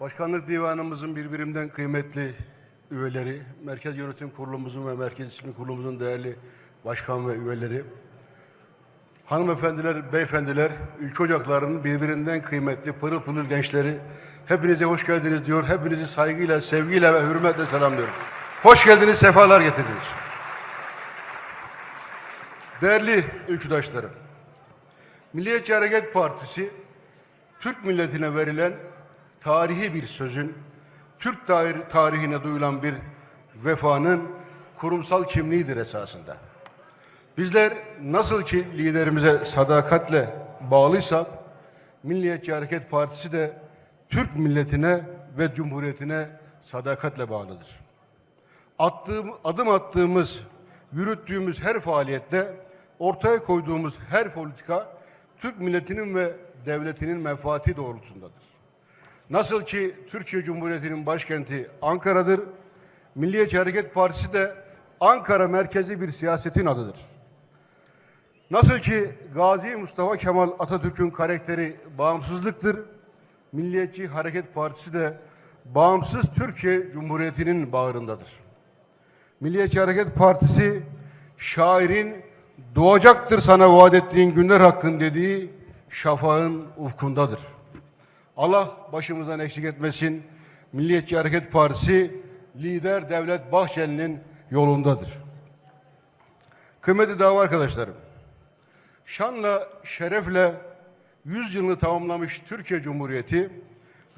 Başkanlık Divanımızın birbirinden kıymetli üyeleri, Merkez Yönetim Kurulumuzun ve Merkez İsmi Kurulumuzun değerli başkan ve üyeleri, hanımefendiler, beyefendiler, ülke ocaklarının birbirinden kıymetli pırıl pırıl gençleri, hepinize hoş geldiniz diyor. Hepinizi saygıyla, sevgiyle ve hürmetle selamlıyorum. Hoş geldiniz, sefalar getirdiniz. Değerli ülküdaşlarım, Milliyetçi Hareket Partisi, Türk milletine verilen tarihi bir sözün, Türk tarih- tarihine duyulan bir vefanın kurumsal kimliğidir esasında. Bizler nasıl ki liderimize sadakatle bağlıysak, Milliyetçi Hareket Partisi de Türk milletine ve Cumhuriyetine sadakatle bağlıdır. Attığım, adım attığımız, yürüttüğümüz her faaliyette ortaya koyduğumuz her politika Türk milletinin ve devletinin menfaati doğrultusundadır. Nasıl ki Türkiye Cumhuriyeti'nin başkenti Ankara'dır, Milliyetçi Hareket Partisi de Ankara merkezi bir siyasetin adıdır. Nasıl ki Gazi Mustafa Kemal Atatürk'ün karakteri bağımsızlıktır, Milliyetçi Hareket Partisi de bağımsız Türkiye Cumhuriyeti'nin bağrındadır. Milliyetçi Hareket Partisi şairin doğacaktır sana vaat ettiğin günler hakkın dediği şafağın ufkundadır. Allah başımızdan eksik etmesin. Milliyetçi Hareket Partisi lider Devlet Bahçeli'nin yolundadır. Kıymetli dava arkadaşlarım, şanla, şerefle 100 yılını tamamlamış Türkiye Cumhuriyeti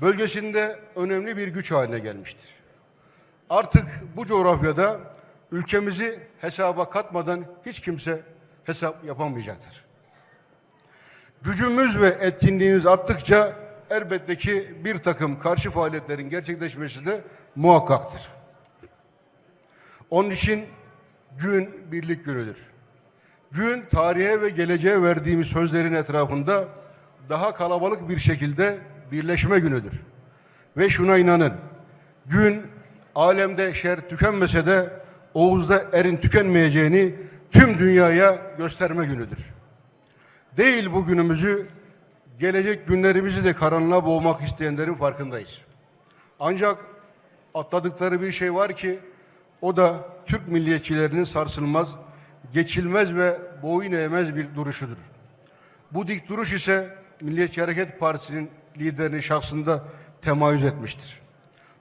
bölgesinde önemli bir güç haline gelmiştir. Artık bu coğrafyada ülkemizi hesaba katmadan hiç kimse hesap yapamayacaktır. Gücümüz ve etkinliğimiz arttıkça elbette ki bir takım karşı faaliyetlerin gerçekleşmesi de muhakkaktır. Onun için gün birlik günüdür. Gün tarihe ve geleceğe verdiğimiz sözlerin etrafında daha kalabalık bir şekilde birleşme günüdür. Ve şuna inanın, gün alemde şer tükenmese de Oğuz'da erin tükenmeyeceğini tüm dünyaya gösterme günüdür. Değil bugünümüzü, gelecek günlerimizi de karanlığa boğmak isteyenlerin farkındayız. Ancak atladıkları bir şey var ki o da Türk milliyetçilerinin sarsılmaz, geçilmez ve boyun eğmez bir duruşudur. Bu dik duruş ise Milliyetçi Hareket Partisi'nin liderinin şahsında temayüz etmiştir.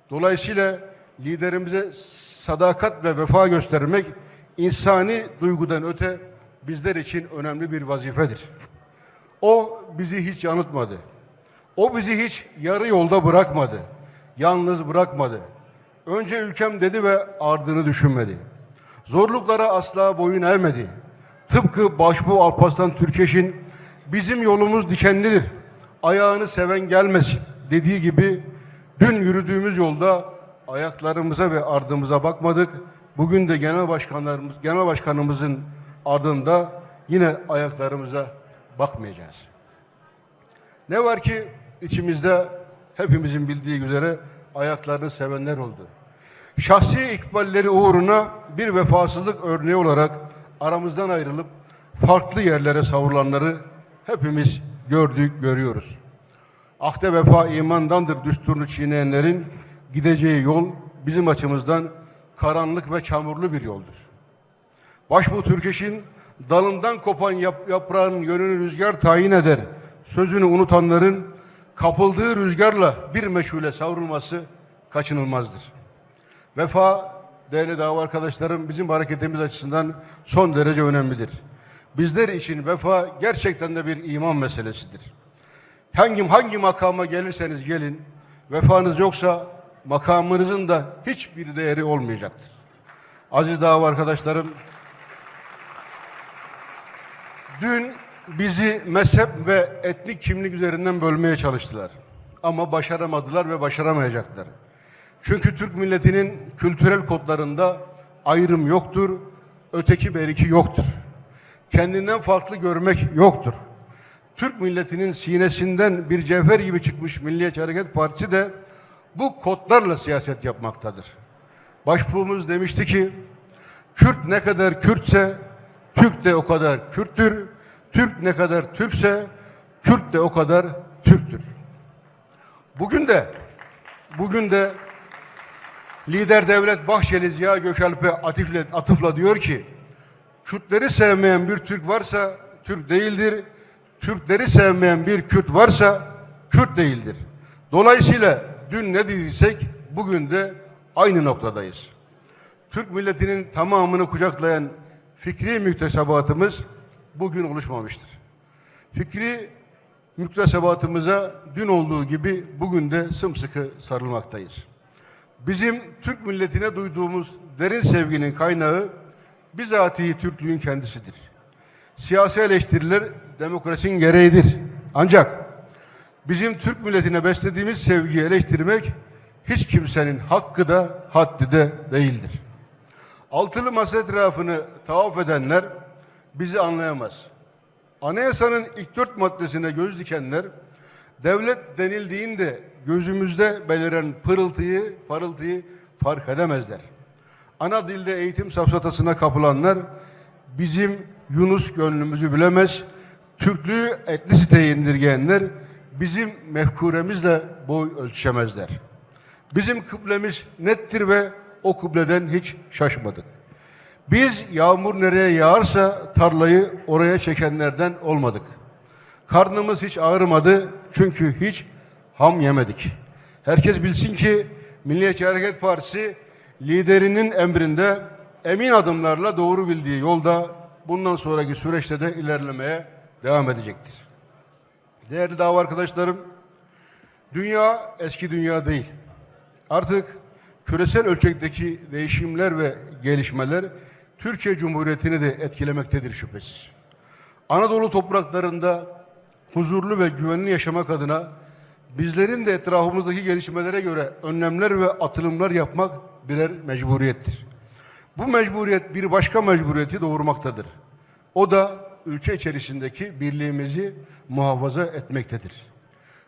Dolayısıyla liderimize sadakat ve vefa göstermek insani duygudan öte bizler için önemli bir vazifedir. O bizi hiç yanıltmadı. O bizi hiç yarı yolda bırakmadı. Yalnız bırakmadı. Önce ülkem dedi ve ardını düşünmedi. Zorluklara asla boyun eğmedi. Tıpkı Başbuğ Alparslan Türkeş'in bizim yolumuz dikenlidir. Ayağını seven gelmesin dediği gibi dün yürüdüğümüz yolda ayaklarımıza ve ardımıza bakmadık. Bugün de genel başkanlarımız, genel başkanımızın ardında yine ayaklarımıza bakmayacağız. Ne var ki içimizde hepimizin bildiği üzere ayaklarını sevenler oldu. Şahsi ikballeri uğruna bir vefasızlık örneği olarak aramızdan ayrılıp farklı yerlere savrulanları hepimiz gördük, görüyoruz. Ahde vefa imandandır düsturunu çiğneyenlerin gideceği yol bizim açımızdan karanlık ve çamurlu bir yoldur. Başbuğ Türkeş'in dalından kopan yap- yaprağın yönünü rüzgar tayin eder. Sözünü unutanların kapıldığı rüzgarla bir meşhule savrulması kaçınılmazdır. Vefa değerli dava arkadaşlarım bizim hareketimiz açısından son derece önemlidir. Bizler için vefa gerçekten de bir iman meselesidir. Hangi hangi makama gelirseniz gelin, vefanız yoksa makamınızın da hiçbir değeri olmayacaktır. Aziz dava arkadaşlarım, dün bizi mezhep ve etnik kimlik üzerinden bölmeye çalıştılar. Ama başaramadılar ve başaramayacaklar. Çünkü Türk milletinin kültürel kodlarında ayrım yoktur, öteki beriki yoktur. Kendinden farklı görmek yoktur. Türk milletinin sinesinden bir cevher gibi çıkmış Milliyetçi Hareket Partisi de bu kodlarla siyaset yapmaktadır. Başbuğumuz demişti ki, Kürt ne kadar Kürtse, Türk de o kadar Kürttür. Türk ne kadar Türkse, Kürt de o kadar Türktür. Bugün de bugün de lider devlet Bahçeli Ziya Gökalp'e atifle, atıfla diyor ki Kürtleri sevmeyen bir Türk varsa Türk değildir. Türkleri sevmeyen bir Kürt varsa Kürt değildir. Dolayısıyla dün ne dediysek bugün de aynı noktadayız. Türk milletinin tamamını kucaklayan fikri müktesebatımız bugün oluşmamıştır. Fikri müktesebatımıza dün olduğu gibi bugün de sımsıkı sarılmaktayız. Bizim Türk milletine duyduğumuz derin sevginin kaynağı bizatihi Türklüğün kendisidir. Siyasi eleştiriler demokrasinin gereğidir. Ancak bizim Türk milletine beslediğimiz sevgiyi eleştirmek hiç kimsenin hakkı da haddi de değildir. Altılı masa etrafını tavaf edenler bizi anlayamaz. Anayasanın ilk dört maddesine göz dikenler, devlet denildiğinde gözümüzde beliren pırıltıyı, parıltıyı fark edemezler. Ana dilde eğitim safsatasına kapılanlar bizim Yunus gönlümüzü bilemez, Türklüğü etnisiteye indirgeyenler bizim mefkuremizle boy ölçüşemezler. Bizim kıblemiz nettir ve o kıbleden hiç şaşmadık. Biz yağmur nereye yağarsa tarlayı oraya çekenlerden olmadık. Karnımız hiç ağrımadı çünkü hiç ham yemedik. Herkes bilsin ki Milliyetçi Hareket Partisi liderinin emrinde emin adımlarla doğru bildiği yolda bundan sonraki süreçte de ilerlemeye devam edecektir. Değerli dava arkadaşlarım, dünya eski dünya değil. Artık küresel ölçekteki değişimler ve gelişmeler Türkiye Cumhuriyeti'ni de etkilemektedir şüphesiz. Anadolu topraklarında huzurlu ve güvenli yaşamak adına bizlerin de etrafımızdaki gelişmelere göre önlemler ve atılımlar yapmak birer mecburiyettir. Bu mecburiyet bir başka mecburiyeti doğurmaktadır. O da ülke içerisindeki birliğimizi muhafaza etmektedir.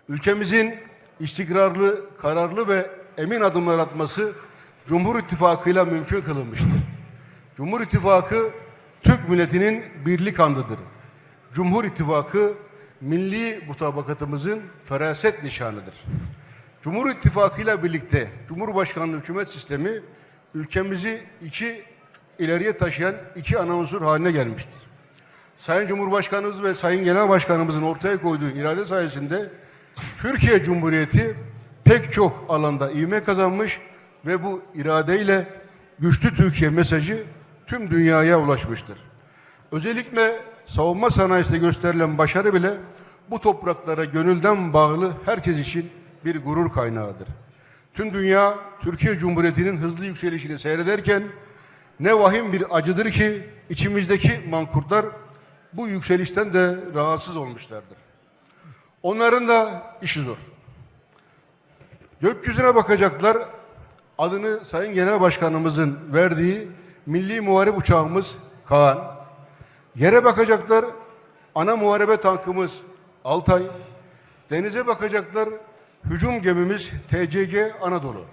Ülkemizin istikrarlı, kararlı ve emin adımlar atması Cumhur İttifakı'yla mümkün kılınmıştır. Cumhur İttifakı Türk milletinin birlik andıdır. Cumhur İttifakı milli mutabakatımızın feraset nişanıdır. Cumhur İttifakı ile birlikte Cumhurbaşkanlığı hükümet sistemi ülkemizi iki ileriye taşıyan iki ana unsur haline gelmiştir. Sayın Cumhurbaşkanımız ve Sayın Genel Başkanımızın ortaya koyduğu irade sayesinde Türkiye Cumhuriyeti pek çok alanda ivme kazanmış ve bu iradeyle güçlü Türkiye mesajı tüm dünyaya ulaşmıştır. Özellikle savunma sanayisinde gösterilen başarı bile bu topraklara gönülden bağlı herkes için bir gurur kaynağıdır. Tüm dünya Türkiye Cumhuriyeti'nin hızlı yükselişini seyrederken ne vahim bir acıdır ki içimizdeki mankurtlar bu yükselişten de rahatsız olmuşlardır. Onların da işi zor. Gökyüzüne bakacaklar. Adını Sayın Genel Başkanımızın verdiği milli muharip uçağımız Kaan. Yere bakacaklar. Ana muharebe tankımız Altay. Denize bakacaklar. Hücum gemimiz TCG Anadolu.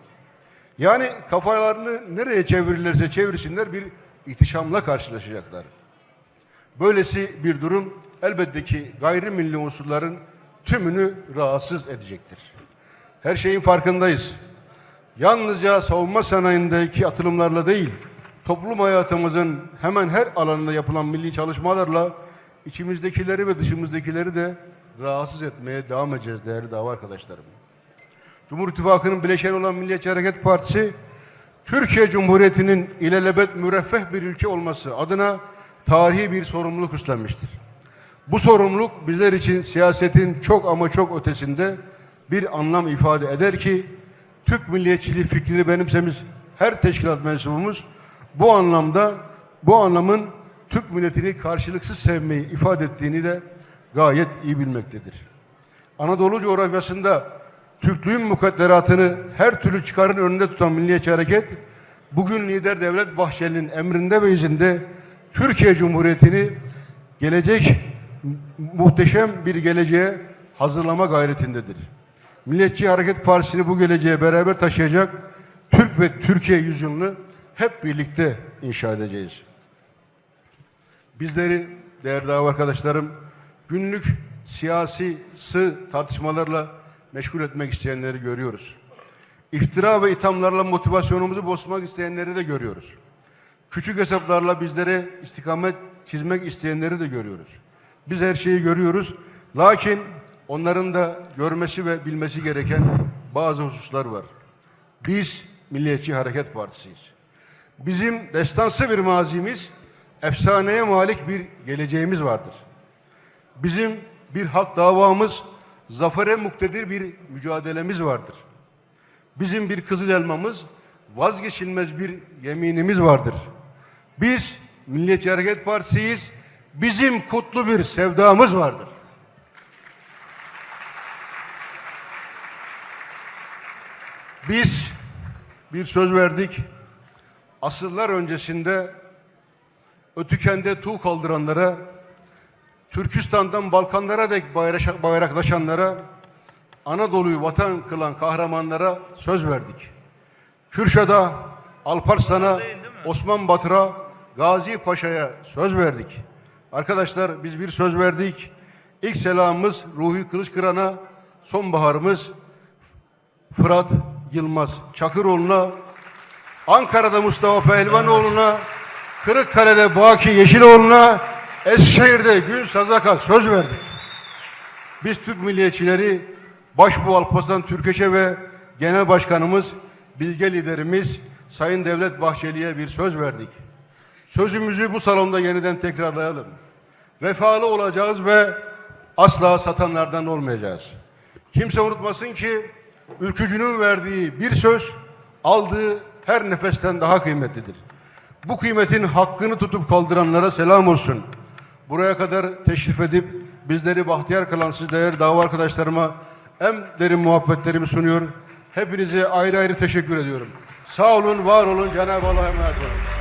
Yani kafalarını nereye çevirirlerse çevirsinler bir ihtişamla karşılaşacaklar. Böylesi bir durum elbette ki gayrimilli unsurların tümünü rahatsız edecektir. Her şeyin farkındayız. Yalnızca savunma sanayindeki atılımlarla değil, toplum hayatımızın hemen her alanında yapılan milli çalışmalarla içimizdekileri ve dışımızdakileri de rahatsız etmeye devam edeceğiz değerli dava arkadaşlarım. Cumhur İttifakı'nın bileşeni olan Milliyetçi Hareket Partisi, Türkiye Cumhuriyeti'nin ilelebet müreffeh bir ülke olması adına tarihi bir sorumluluk üstlenmiştir. Bu sorumluluk bizler için siyasetin çok ama çok ötesinde bir anlam ifade eder ki Türk milliyetçiliği fikrini benimsemiz her teşkilat mensubumuz bu anlamda bu anlamın Türk milletini karşılıksız sevmeyi ifade ettiğini de gayet iyi bilmektedir. Anadolu coğrafyasında Türklüğün mukadderatını her türlü çıkarın önünde tutan Milliyetçi Hareket bugün lider devlet Bahçeli'nin emrinde ve izinde Türkiye Cumhuriyeti'ni gelecek muhteşem bir geleceğe hazırlama gayretindedir. Milliyetçi Hareket Partisi'ni bu geleceğe beraber taşıyacak Türk ve Türkiye yüzyılını hep birlikte inşa edeceğiz. Bizleri değerli arkadaşlarım günlük siyasi sığ tartışmalarla meşgul etmek isteyenleri görüyoruz. İftira ve ithamlarla motivasyonumuzu bozmak isteyenleri de görüyoruz. Küçük hesaplarla bizlere istikamet çizmek isteyenleri de görüyoruz. Biz her şeyi görüyoruz. Lakin onların da görmesi ve bilmesi gereken bazı hususlar var. Biz Milliyetçi Hareket Partisiyiz. Bizim destansı bir mazimiz, efsaneye malik bir geleceğimiz vardır. Bizim bir hak davamız, zafere muktedir bir mücadelemiz vardır. Bizim bir kızıl elmamız, vazgeçilmez bir yeminimiz vardır. Biz Milliyetçi Hareket Partisi'yiz. Bizim kutlu bir sevdamız vardır. Biz bir söz verdik. Asırlar öncesinde Ötüken'de tuğ kaldıranlara, Türkistan'dan Balkanlara dek bayraklaşanlara, Anadolu'yu vatan kılan kahramanlara söz verdik. Kürşat'a, Alparslan'a, Osman Batır'a, Gazi Paşa'ya söz verdik. Arkadaşlar biz bir söz verdik. İlk selamımız Ruhi Kılıçkıran'a, sonbaharımız Fırat Yılmaz Çakıroğlu'na, Ankara'da Mustafa Pehlivanoğlu'na, Kırıkkale'de Baki Yeşiloğlu'na, Eskişehir'de Gün Sazak'a söz verdik. Biz Türk milliyetçileri Başbuğ Alparslan Türkeş'e ve Genel Başkanımız, bilge liderimiz Sayın Devlet Bahçeli'ye bir söz verdik. Sözümüzü bu salonda yeniden tekrarlayalım. Vefalı olacağız ve asla satanlardan olmayacağız. Kimse unutmasın ki ülkücünün verdiği bir söz aldığı her nefesten daha kıymetlidir. Bu kıymetin hakkını tutup kaldıranlara selam olsun. Buraya kadar teşrif edip bizleri bahtiyar kılan siz değerli dava arkadaşlarıma en derin muhabbetlerimi sunuyor. Hepinize ayrı ayrı teşekkür ediyorum. Sağ olun, var olun, Cenab-ı Allah'a emanet olun.